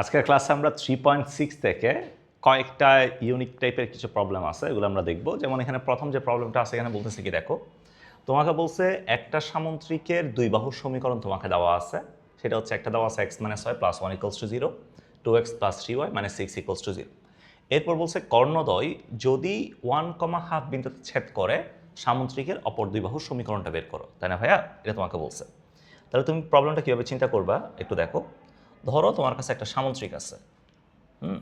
আজকের ক্লাসে আমরা থ্রি পয়েন্ট সিক্স থেকে কয়েকটা ইউনিক টাইপের কিছু প্রবলেম আছে, এগুলো আমরা দেখব। যেমন এখানে প্রথম যে প্রবলেমটা আছে, এখানে বলতেছে কি, দেখো, তোমাকে বলছে একটা সামুদ্রিকের দুই বাহুর সমীকরণ তোমাকে দেওয়া আছে। সেটা হচ্ছে একটা দেওয়া আছে x minus y plus one equals to zero two x plus three y মানে সিক্স ইকলস টু জিরো এরপর বলছে কর্ণদয় যদি ওয়ান কমা হাফ বিন্দুতে ছেদ করে সামুদ্রিকের অপর দুই বাহুর সমীকরণটা বের করো। তাই না ভাইয়া? এটা তোমাকে বলছে। তাহলে তুমি প্রবলেমটা কীভাবে চিন্তা করবা? একটু দেখো। ধরো তোমার কাছে একটা সামুদ্রিক আছে, হুম?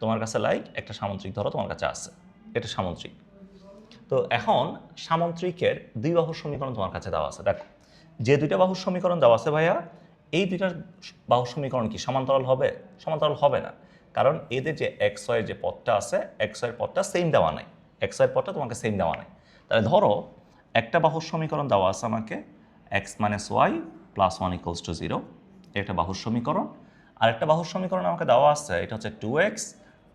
তোমার কাছে লাইক একটা সামুদ্রিক, ধরো তোমার কাছে আছে, এটা সামুদ্রিক। তো এখন সামুদ্রিকের দুই বাহুর সমীকরণ তোমার কাছে দেওয়া আছে, দেখো। যে দুইটা বাহুর সমীকরণ দেওয়া আছে ভাইয়া, এই দুইটার বাহু সমীকরণ কি সমান্তরাল হবে? সমান্তরাল হবে না। কারণ এদের যে এক্স ওয়ের যে পথটা আছে এক্স ওয়ের পথটা সেম দেওয়া নাই। এক্স ওয়ের পথটা তোমাকে সেম দেওয়া নাই। তাহলে ধরো, একটা বাহুর সমীকরণ দেওয়া আছে আমাকে x minus y plus one equals to zero এটা বাহুর সমীকরণ। আর একটা বাহুর সমীকরণ আমাকে দেওয়া আছে, এটা হচ্ছে two x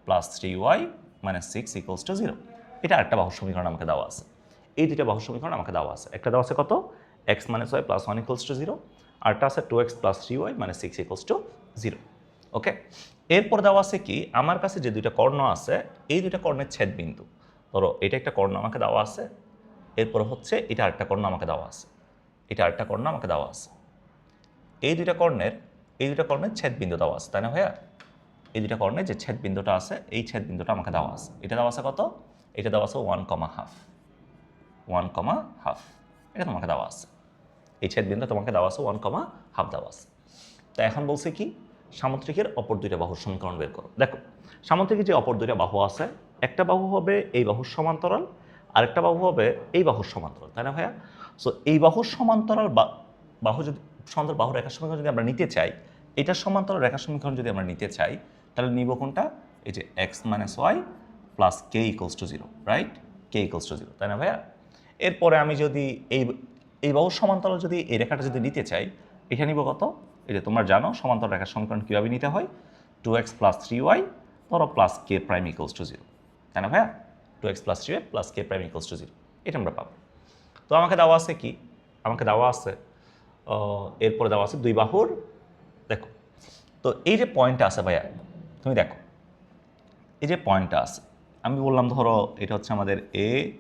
plus three y মানে সিক্স ইকোয়ালস টু জিরো এটা আরেকটা বাহুর সমীকরণ আমাকে দেওয়া আছে। এই দুইটা বাহুর সমীকরণ আমাকে দেওয়া আছে। একটা দেওয়া আছে কত? X minus y plus one equals to zero আরটা আছে two x plus three y মানে six equals to zero okay এরপর দেওয়া আছে কি? আমার কাছে যে দুইটা কর্ণ আছে, এই দুইটা কর্ণের ছেদ বিন্দু ধরো, এটা একটা কর্ণ আমাকে দেওয়া আছে। এরপর হচ্ছে, এটা আরেকটা কর্ণ আমাকে দেওয়া আছে। এটা আরেকটা কর্ণ আমাকে দেওয়া আছে। এই দুইটা কর্ণের, এই দুইটা কর্ণের ছেদ বিন্দু দেওয়া আছে, তাই না ভাইয়া? এই দুইটা কর্ণের যে ছেদ বিন্দুটা আছে, এই ছেদ বিন্দুটা আমাকে দেওয়া আছে। এটা দেওয়া আছে কত? এটা দেওয়া আছে one comma half one comma half এটা তোমাকে দেওয়া আছে। এই ছেদ বিন্দু তোমাকে দেওয়া আছে ওয়ান কমা হাফ দেওয়া আছে। তা এখন বলছে কি? সামুদ্রিকের অপর দুইটা বাহুর সমীকরণ বের করো। দেখো, সামুদ্রিকের যে অপর দুইটা বাহু আছে, একটা বাহু হবে এই বাহুর সমান্তরাল, আরেকটা বাহু হবে এই বাহুর সমান্তরাল, তাই না ভাইয়া? সো এই বাহুর সমান্তরাল বাহু যদি সমান্তরাল বাহুর রেখা সমীকরণ যদি আমরা নিতে চাই, এটার সমান্তরাল রেখা সমীকরণ যদি আমরা নিতে চাই, তাহলে নিব কোনটা? এই যে x minus y plus k equals to zero right k equals to zero তাই না ভাইয়া? এরপরে আমি যদি এই এই বাহুর সমান্তরাল যদি এই রেখাটা যদি নিতে চাই এটা নিব কত? এই যে তোমরা জানো সমান্তরাল রেখার সমীকরণ কীভাবে নিতে হয়? Two x plus three y ধরো plus k prime equals to zero তাই না ভাইয়া? Two x plus three y plus k prime equals to zero এটা আমরা পাবো। তো আমাকে দেওয়া আছে কি? আমাকে দেওয়া আছে এরপরে দেওয়া আছে দুই বাহুর। দেখো, তো এই যে পয়েন্টটা আছে ভাইয়া, তুমি দেখো, এই যে পয়েন্টটা আছে, আমি বললাম ধরো এটা হচ্ছে আমাদের এ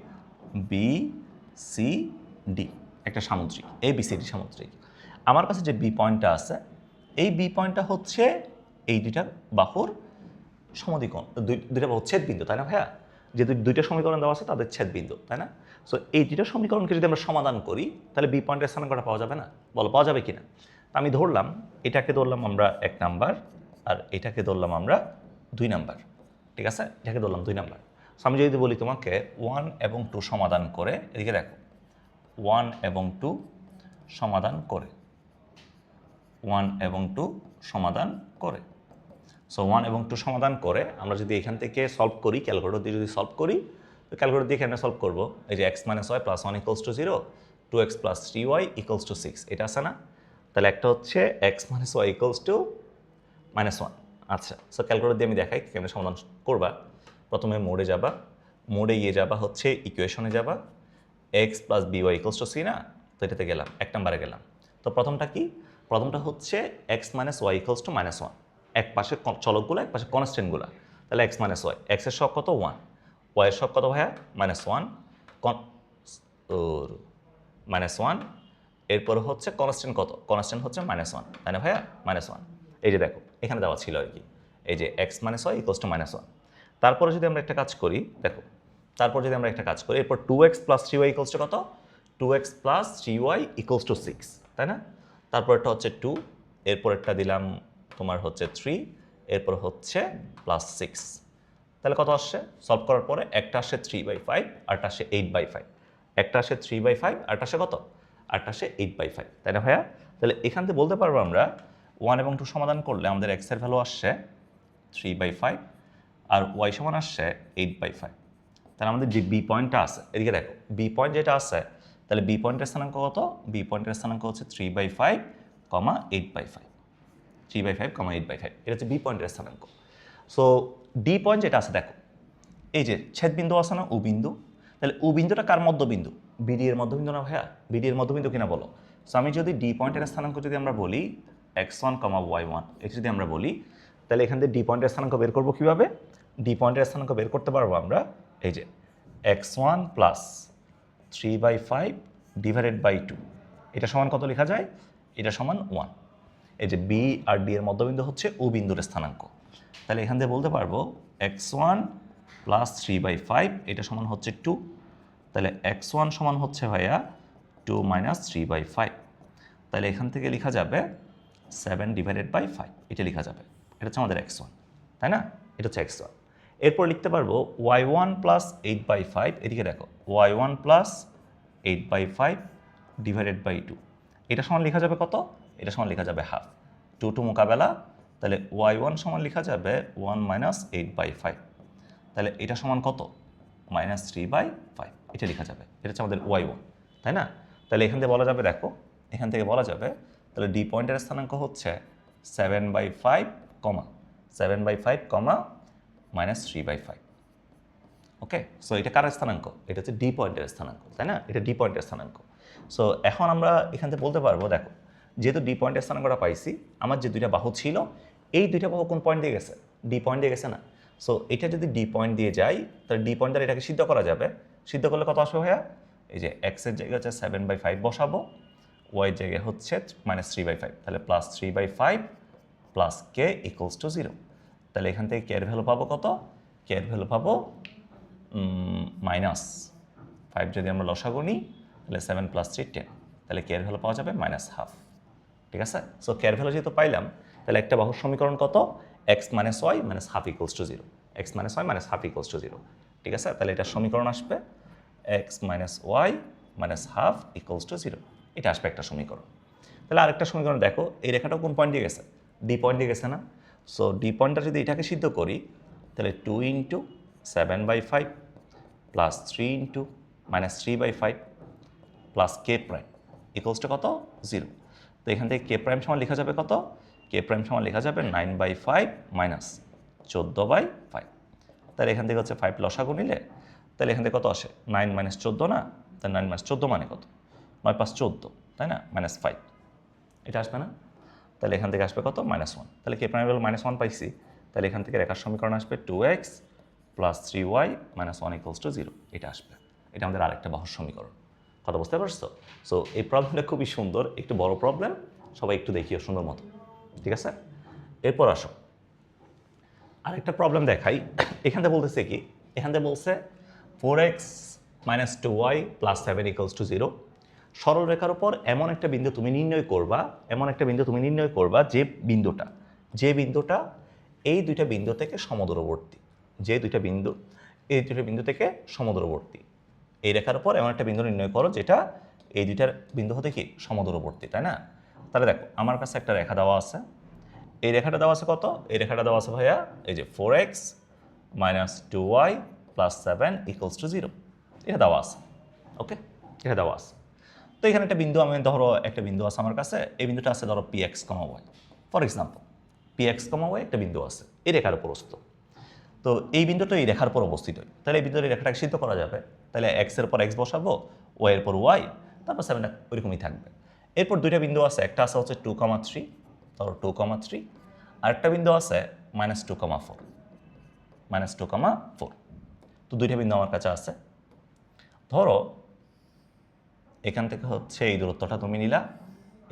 বি সি ডি একটা সামুদ্রিক এ বি সি ডি সামুদ্রিক। আমার কাছে যে বি পয়েন্টটা আছে, এই বি পয়েন্টটা হচ্ছে এই দুইটা বাহুর সমদ্বিকোণ, দুই- দুইটা বাহুর ছেদ বিন্দু তাই না ভাইয়া? যে দুই- দুইটা সমীকরণ দেওয়া আছে তাদের ছেদ বিন্দু তাই না? সো এই দুইটা সমীকরণকে যদি আমরা সমাধান করি, তাহলে বি পয়েন্টের স্থানাঙ্কটা পাওয়া যাবে না? বলো, পাওয়া যাবে কি কিনা আমি ধরলাম, এটাকে ধরলাম আমরা এক নাম্বার আর এটাকে ধরলাম আমরা দুই নাম্বার ঠিক আছে? এটাকে ধরলাম দুই নাম্বার সো আমি যদি বলি তোমাকে ওয়ান এবং টু সমাধান করে, এদিকে দেখো ওয়ান এবং টু সমাধান করে। ওয়ান এবং টু সমাধান করে। সো ওয়ান এবং টু সমাধান করে, আমরা যদি এখান থেকে সলভ করি ক্যালকুলেটর দিয়ে যদি সলভ করি তো ক্যালকুলেটর দিয়ে এখানে সলভ করব। এই যে x minus y plus one equals to zero two x plus three y equals to six এটা আছে না? তাহলে একটা হচ্ছে x minus y equals to minus one আচ্ছা সো ক্যালকুলেটর দিয়ে আমি দেখাই কেমন সমাধান করবা। প্রথমে মোডে যাবা, মোডে গিয়ে যাবা হচ্ছে ইকুয়েশনে যাবা x plus b y equals to c না? তো এটাতে গেলাম, এক নম্বরে গেলাম। তো প্রথমটা কি? প্রথমটা হচ্ছে x minus y equals to minus one এক পাশে চলকগুলো, এক পাশে কনস্ট্যান্টগুলো তাহলে এক্স মাইনাস ওয়াই এক্সের শখ কত? ওয়ান ওয়াইয়ের শখ কত ভাইয়া? মাইনাস ওয়ান কন মাইনাস ওয়ান এরপর হচ্ছে কনস্ট্যান্ট কত? কনস্ট্যান্ট হচ্ছে মাইনাস ওয়ান তাই না ভাইয়া? মাইনাস ওয়ান এই যে দেখো, এখানে দেওয়া ছিল আর কি। এই যে x minus y equals to minus one তারপরে যদি আমরা একটা কাজ করি, দেখো, তারপর যদি আমরা একটা কাজ করি, এরপর two x plus three y equals to কত? Two x plus three y equals to six তাই না? তারপরটা হচ্ছে টু এরপরেরটা দিলাম তোমার হচ্ছে থ্রি এরপর হচ্ছে প্লাস সিক্স তাহলে কত আসছে? সলভ করার পরে একটা আসে থ্রি বাই ফাইভ আরটা আসে এইট বাই ফাইভ একটা আসে থ্রি বাই ফাইভ আরটা আসে কত? আরটা আসে এইট বাই ফাইভ তাই না ভাইয়া? তাহলে এখান থেকে বলতে পারব আমরা ওয়ান এবং টু সমাধান করলে আমাদের এক্সের ভ্যালু আসছে থ্রি বাই ফাইভ আর ওয়াই সমান আসছে এইট বাই ফাইভ তাহলে আমাদের যে বি পয়েন্টটা আছে, এদিকে দেখো বি পয়েন্ট যেটা আছে, তাহলে বি পয়েন্টের স্থানাঙ্ক কত? বি পয়েন্টের স্থানাঙ্ক হচ্ছে three by five comma eight by five three by five comma eight by five এটা হচ্ছে বি পয়েন্টের স্থানাঙ্ক। সো ডি পয়েন্ট যেটা আছে, দেখো, এই যে ছেদবিন্দু আছে না, উ বিন্দু, তাহলে উ বিন্দুটা কার মধ্যবিন্দু? বিডি এর মধ্যবিন্দু না ভাইয়া? বিডি এর মধ্যবিন্দু কিনা বলো? সো আমি যদি ডি পয়েন্টের স্থানাঙ্ক যদি আমরা বলি x one comma y one এটা যদি আমরা বলি, তাহলে এখান থেকে ডি পয়েন্টের স্থানাঙ্ক বের করব কীভাবে? ডি পয়েন্টের স্থানাঙ্ক বের করতে পারব আমরা, এই যে x one plus three by five divided by two এটা সমান কত লেখা যায়? এটা সমান ওয়ান এই যে বি আর ডি এর মধ্যবিন্দু হচ্ছে ও বিন্দুর স্থানাঙ্ক। তাহলে এখান থেকে বলতে পারব x one plus three by five এটা সমান হচ্ছে টু তাহলে এক্স ওয়ান সমান হচ্ছে ভাইয়া two minus three by five তাহলে এখান থেকে লেখা যাবে সেভেন ডিভাইডেড বাই ফাইভ এটা লেখা যাবে। এটা হচ্ছে আমাদের এক্স ওয়ান তাই না? এটা হচ্ছে এক্স ওয়ান এরপর লিখতে পারব y one plus eight by five এদিকে দেখো y one plus eight by five divided by two এটা সমান লেখা যাবে কত? এটা সমান লেখা যাবে হাফ টু টু মোকাবেলা তাহলে ওয়াই ওয়ান সমান লেখা যাবে one minus eight by five তাহলে এটা সমান কত? মাইনাস থ্রি বাই ফাইভ এটা লেখা যাবে। এটা হচ্ছে আমাদের ওয়াই ওয়ান তাই না? তাহলে এখান থেকে বলা যাবে, দেখো, এখান থেকে বলা যাবে, তাহলে ডি পয়েন্টের স্থানাঙ্ক হচ্ছে seven by five comma seven by five comma minus three by five okay so এটা কার স্থানাঙ্ক? এটা হচ্ছে ডি পয়েন্টের স্থানাঙ্ক, তাই না? এটা ডি পয়েন্টের স্থানাঙ্ক। সো এখন আমরা এখান থেকে বলতে পারব, দেখো যেহেতু ডি পয়েন্টের স্থানাঙ্কটা পাইছি, আমার যে দুইটা বাহু ছিল, এই দুইটা বাহু কোন পয়েন্ট দিয়ে গেছে? ডি পয়েন্ট দিয়ে গেছে না। সো এটা যদি ডি পয়েন্ট দিয়ে যাই, তাহলে ডি পয়েন্ট দ্বারা এটাকে সিদ্ধ করা যাবে। সিদ্ধ করলে কত আসবে ভাইয়া? এই যে এক্সের জায়গায় হচ্ছে সেভেন বাই ফাইভ বসাবো ওয়াই জায়গায় হচ্ছে মাইনাস থ্রি বাই ফাইভ তাহলে plus three by five plus k equals to zero তাহলে এখান থেকে কে এর ভ্যালু পাবো কত? কে এর ভ্যালু পাবো মাইনাস ফাইভ যদি আমরা লসাগু নিই, তাহলে সেভেন প্লাস থ্রি টেন তাহলে কে এর ভ্যালু পাওয়া যাবে মাইনাস হাফ ঠিক আছে? সো কে এর ভ্যালু যেহেতু পাইলাম, তাহলে একটা বাহুর সমীকরণ কত? X minus y minus half equals to zero x minus y minus half equals to zero ঠিক আছে? তাহলে এটা সমীকরণ আসবে। X minus y minus half equals to zero এটা আসবে একটা সমীকরণ। তাহলে আরেকটা সমীকরণ দেখো, এই রেখাটাও কোন পয়েন্ট গেছে? ডি পয়েন্ট গেছে না? সো ডি পয়েন্টটা যদি এটাকে সিদ্ধ করি, তাহলে two into seven by five plus three into minus three by five plus k prime equals to কত? জিরো এখান থেকে কে প্রাইম সমান লেখা যাবে কত? কে প্রাইম সমান লেখা যাবে নাইন বাই ফাইভ মাইনাস চোদ্দ বাই ফাইভ তাহলে এখান থেকে হচ্ছে ফাইভ লসাগু নিলে তাহলে এখান থেকে কত আসে? নাইন মাইনাস চোদ্দ না? তাহলে নাইন মাইনাস চোদ্দ মানে কত? নয় পাঁচ চোদ্দ, তাই না? মাইনাস ফাইভ এটা আসবে না? তাহলে এখান থেকে আসবে কত? মাইনাস ওয়ান তাহলে কে প্রাইম মাইনাস ওয়ান পাইছি। তাহলে এখান থেকে রেখার সমীকরণ আসবে two x plus three y minus one equals to zero এটা আসবে। এটা আমাদের আরেকটা বাহুর সমীকরণ। কথা বুঝতে পারছ? সো এই প্রবলেমটা খুবই সুন্দর, একটু বড় প্রবলেম সবাই একটু দেখিও সুন্দর মতো। ঠিক আছে? এরপর আসো। আরেকটা প্রবলেম দেখাই। এখান থেকে বলতেছে কি? এখান থেকে বলছে four x minus two y plus seven equals to zero সরল রেখার উপর এমন একটা বিন্দু তুমি নির্ণয় করবা, এমন একটা বিন্দু তুমি নির্ণয় করবা যে বিন্দুটা। যে বিন্দুটা এই দুইটা বিন্দু থেকে সমদূরবর্তী। যে দুইটা বিন্দু, এই দুইটা বিন্দু থেকে সমদূরবর্তী। এই রেখার উপর এমন একটা বিন্দু নির্ণয় করো যেটা এই দুইটার বিন্দু হতে কি সমদূরবর্তী, তাই না? তাহলে দেখো, আমার কাছে একটা রেখা দেওয়া আছে। এই রেখাটা দেওয়া আছে কত? এই রেখাটা দেওয়া আছে ভাইয়া এই যে four x minus two y plus seven equals to zero এটা দেওয়া আছে ওকে এটা দেওয়া আছে। তো এখানে একটা বিন্দু, আমি ধরো একটা বিন্দু আছে আমার কাছে, এই বিন্দুটা আছে ধরো P x comma y for example P x comma y একটা বিন্দু আছে, এই রেখার উপর অস্ত তো এই বিন্দুটা এই রেখার উপর অবস্থিত। তাহলে এই বিন্দুর রেখাটাকে সিদ্ধ করা যাবে। তাহলে এক্সের পর এক্স বসাবো ওয়াই এর পর ওয়াই তারপর সেভেন ওইরকমই থাকবে। এরপর দুইটা বিন্দু আছে, একটা আছে হচ্ছে টু কমা থ্রি ধরো টু কমা থ্রি আরেকটা বিন্দু আছে minus two comma four minus two comma four তো দুইটা বিন্দু আমার কাছে আছে। ধরো, এখান থেকে হচ্ছে এই দূরত্বটা তুমি নিলা,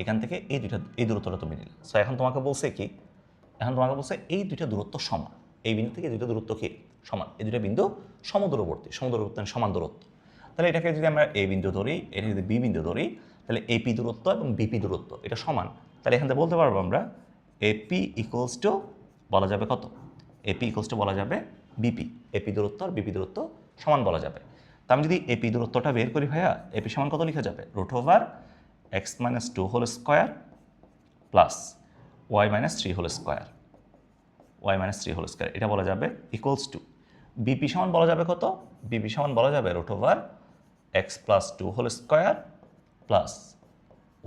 এখান থেকে এই দুইটা, এই দূরত্বটা তুমি নিলা। সো এখন তোমাকে বলছে কি, এখন তোমাকে বলছে এই দুইটা দূরত্ব সমান, এই বিন্দু থেকে দুইটা দূরত্ব কি? সমান। এই দুইটা বিন্দু সমদূরবর্তী সমদূরবর্তী মানে সমান দূরত্ব। তাহলে এটাকে যদি আমরা এ বিন্দু ধরি এটা যদি বি বিন্দু ধরি, তাহলে এপি দূরত্ব এবং বিপি দূরত্ব, এটা সমান। তাহলে এখান থেকে বলতে পারব আমরা এপি ইকুয়ালস টু বলা যাবে কত? এপি ইকুয়ালস টু বলা যাবে বিপি এপি দূরত্ব আর বিপি দূরত্ব সমান বলা যাবে। তা আমি যদি এপি দূরত্বটা বের করি ভাইয়া এপি সমান কত লেখা যাবে? Root over x minus two whole square plus y minus three whole square y minus three whole square এটা বলা যাবে ইকুয়ালস টু বিপি সমান বলা যাবে কত? বিপি সমান বলা যাবে root over x plus two whole square plus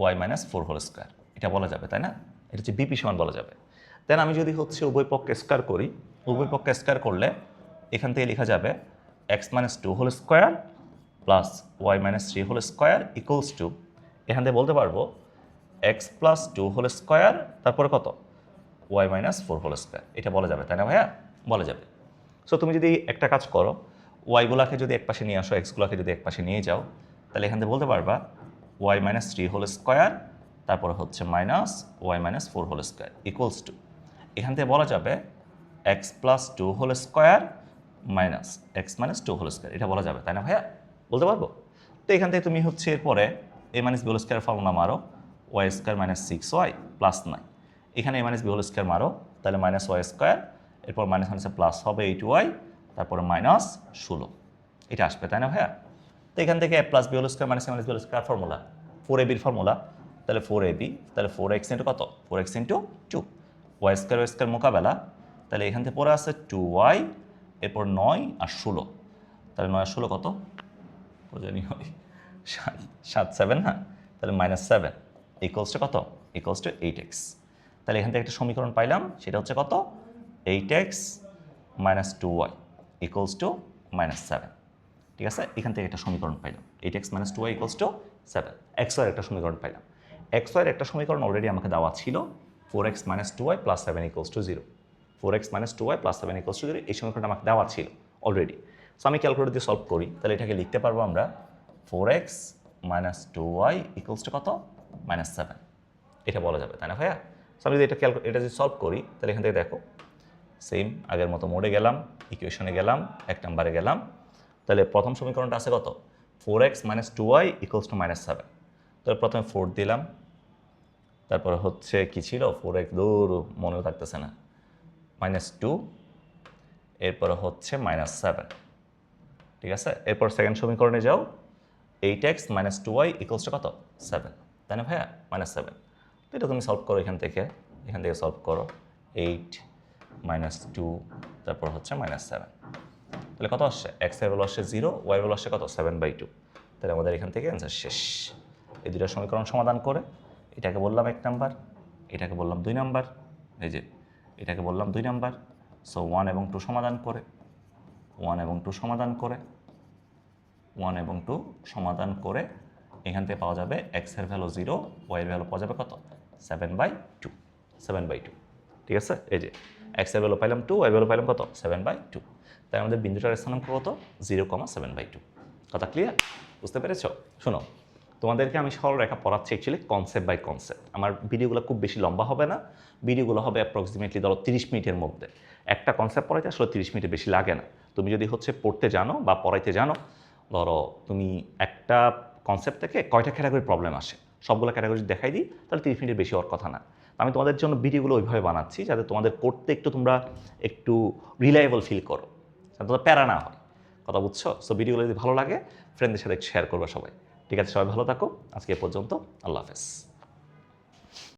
y minus four whole square এটা বলা যাবে, তাই না? এটা হচ্ছে বিপি সমান বলা যাবে। দেন আমি যদি হচ্ছে উভয় পক্ষে স্কোয়ার করি, উভয় পক্ষে স্কোয়ার করলে এখান থেকে লেখা যাবে x minus two whole square plus y minus three whole square equals to এখান থেকে বলতে পারব x plus two whole square তারপরে কত? Y minus four whole square. এটা বলা যাবে, তাই না ভাইয়া? বলা যাবে। সো তুমি যদি একটা কাজ করো ওয়াইগুলাকে যদি এক পাশে নিয়ে আসো এক্সগুলোকে যদি এক পাশে নিয়ে যাও, তাহলে এখান থেকে বলতে পারবা y minus three whole square, তারপরে হচ্ছে minus y minus four whole square equals to এখান থেকে বলা যাবে x plus two whole square minus x minus two whole square. এটা বলা যাবে, তাই না ভাইয়া? বলতে পারব? তো এখান থেকে তুমি হচ্ছে এরপরে a minus b whole square formula মারো, y square minus six y plus nine. এখানে a minus b whole square মারো, তাহলে মাইনাস ওয়াই স্কোয়ার এরপর মাইনাস মাইনাসে প্লাস হবে এইট ওয়াই তারপরে মাইনাস ষোলো। এটা আসবে, তাই না ভাইয়া? তো এখান থেকে a plus b whole square minus minus b whole square formula four a বির ফর্মুলা তাহলে ফোর এ বি তাহলে ফোর এক্স ইন্টু কত? Four x into two y square y square মোকাবেলা, তাহলে এখান থেকে পরে আছে টু ওয়াই এরপর নয় আর ষোলো। তাহলে নয় আর ষোলো কত? জানি হয় সাত সাত সেভেন হ্যাঁ? তাহলে মাইনাস সেভেন ইকুয়ালস টু কত? ইকুয়ালস টু এইট এক্স তাহলে এখান থেকে একটা সমীকরণ পাইলাম, সেটা হচ্ছে কত? Eight x minus two y equals to minus seven ঠিক আছে? এখান থেকে একটা সমীকরণ পাইলাম। Eight x minus two y equals to seven x war একটা সমীকরণ পাইলাম। এক্স ওয়ার একটা সমীকরণ অলরেডি আমাকে দেওয়া ছিল। Four x minus two y plus seven equals to zero four x minus two y plus seven equals to zero এই সমীকরণটা আমাকে দেওয়া ছিল অলরেডি সো আমি ক্যালকুলেটর দিয়ে সলভ করি। তাহলে এটাকে লিখতে পারব আমরা four x minus two y equals to কত? মাইনাস সেভেন এটা বলা যাবে, তাই না ভাইয়া? সো আমি যদি এটা ক্যালকুলেট এটা যদি সলভ করি, তাহলে এখান থেকে দেখো সেম আগের মতো মোডে গেলাম ইকুয়েশনে গেলাম, এক নাম্বারে গেলাম। তাহলে প্রথম সমীকরণটা আছে কত? Four x minus two y equals to minus seven তাহলে প্রথমে ফোর দিলাম। তারপরে হচ্ছে কি ছিল? ফোর এক্স দূর মনেও থাকতেছে না। মাইনাস টু এরপরে হচ্ছে মাইনাস সেভেন ঠিক আছে? এরপর সেকেন্ড সমীকরণে যাও। Eight x minus two y equals to কত? সেভেন তাই না ভাইয়া? মাইনাস সেভেন তো এটা তুমি সলভ করো এখান থেকে। এখান থেকে সলভ করো। এইট মাইনাস টু তারপর হচ্ছে মাইনাস সেভেন তাহলে কত আসছে? এক্সের ভ্যালু আসছে জিরো ওয়াই ভ্যালু আসছে কত? সেভেন বাই টু তাহলে আমাদের এখান থেকে অ্যান্সার শেষ। এই দুটো সমীকরণ সমাধান করে, এটাকে বললাম এক নাম্বার এটাকে বললাম দুই নাম্বার এই যে এটাকে বললাম দুই নাম্বার সো ওয়ান এবং টু সমাধান করে ওয়ান এবং টু সমাধান করে ওয়ান এবং টু সমাধান করে এখান থেকে পাওয়া যাবে এক্সের ভ্যালু জিরো ওয়াই এর ভ্যালু পাওয়া যাবে কত? Seven by two seven by two ঠিক আছে? এই যে এক্সের ভ্যালু পাইলাম টু ওয়াই ভ্যালু পাইলাম কত? সেভেন বাই টু তাই আমাদের বিন্দুটার স্থানাঙ্ক কত? Zero comma seven by two কথা ক্লিয়ার বুঝতে পেরেছ? শোনো, তোমাদেরকে আমি সরল রেখা পড়াচ্ছি অ্যাকচুয়ালি কনসেপ্ট বাই কনসেপ্ট আমার ভিডিওগুলো খুব বেশি লম্বা হবে না, ভিডিওগুলো হবে অ্যাপ্রক্সিমেটলি ধরো তিরিশ মিনিটের মধ্যে, একটা কনসেপ্ট পড়াইতে আসলে তিরিশ মিনিটের বেশি লাগে না, তুমি যদি হচ্ছে পড়তে জানো বা পড়াইতে জানো, ধরো তুমি একটা কনসেপ্ট থেকে কয়টা ক্যাটাগরি প্রবলেম আসে? সবগুলো ক্যাটাগরি দেখাই দিই, তাহলে তিরিশ মিনিটের বেশি হওয়ার কথা না। আমি তোমাদের জন্য ভিডিওগুলো ওইভাবে বানাচ্ছি যাতে তোমাদের করতে একটু তোমরা একটু রিলায়েবল ফিল করো, যাতে তোমরা প্যারা না হয়। কথা বুঝছ? সো ভিডিওগুলো যদি ভালো লাগে ফ্রেন্ডদের সাথে শেয়ার করবে সবাই। ঠিক আছে, সবাই ভালো থাকো। আজকে এ পর্যন্ত, আল্লাহ হাফেজ।